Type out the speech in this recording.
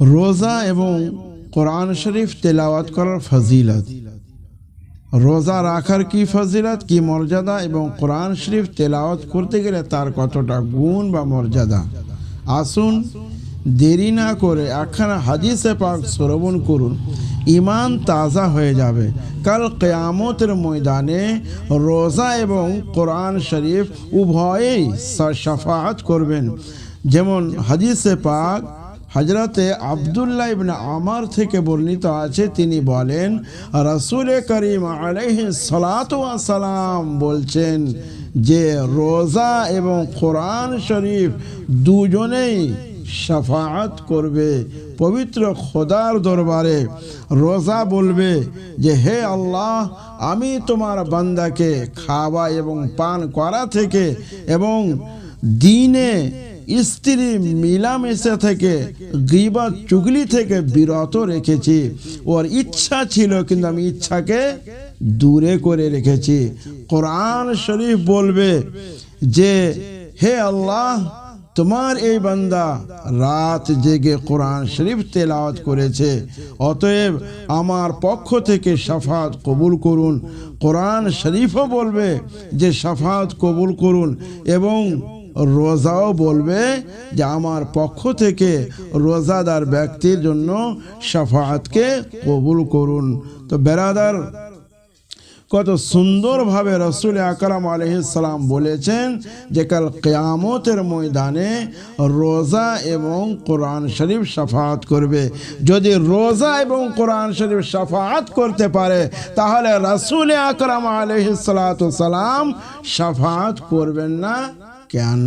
রোজা এবং কোরআন শরীফ তেলাওয়াত করার ফজিলত। রোজা রাখার কি ফজিলত, কি মর্যাদা এবং কোরআন শরীফ তেলাওয়াত করতে গেলে তার কতটা গুণ বা মর্যাদা? আসুন দেরি না করে একখানা হাদিসে পাক শ্রবণ করুন। ইমান তাজা হয়ে যাবে। কাল কেয়ামতের ময়দানে রোজা এবং কোরআন শরীফ উভয়েই সাফাহাত করবেন। যেমন হাদিসে পাক হজরতে আবদুল্লাহ ইবনে আমার থেকে বর্ণিত আছে, তিনি বলেন, রসুল করিম আলহ সালাম বলছেন যে রোজা এবং কোরআন শরীফ দুজনেই সাফাত করবে, পবিত্র খোদার দরবারে রোজা বলবে যে, হে আল্লাহ, আমি তোমার বান্দাকে খাওয়া এবং পান করা থেকে এবং দিনে স্ত্রী মিলামেশা থেকে, গিবা চুগলি থেকে বিরত রেখেছি। ওর ইচ্ছা ছিল, কিন্তু আমি ইচ্ছাকে দূরে করে রেখেছি। কোরআন শরীফ বলবে যে, হে আল্লাহ, তোমার এই বান্দা রাত জেগে কোরআন শরীফ তেলাওয়াত করেছে। অতএব আমার পক্ষ থেকে সাফাত কবুল করুন। কোরআন শরীফও বলবে যে, সাফাত কবুল করুন এবং রোজাও বলবে যে আমার পক্ষ থেকে রোজাদার ব্যক্তির জন্য সাফাতকে কবুল করুন। তো বেরাদার, কত সুন্দরভাবে রসুল আকরাম আলহিসাম বলেছেন যে কাল কেয়ামতের ময়দানে রোজা এবং কোরআন শরীফ সাফাত করবে। যদি রোজা এবং কোরআন শরীফ সাফাত করতে পারে, তাহলে রসুল আকরাম আলহিসাম সাফাত করবেন না। que han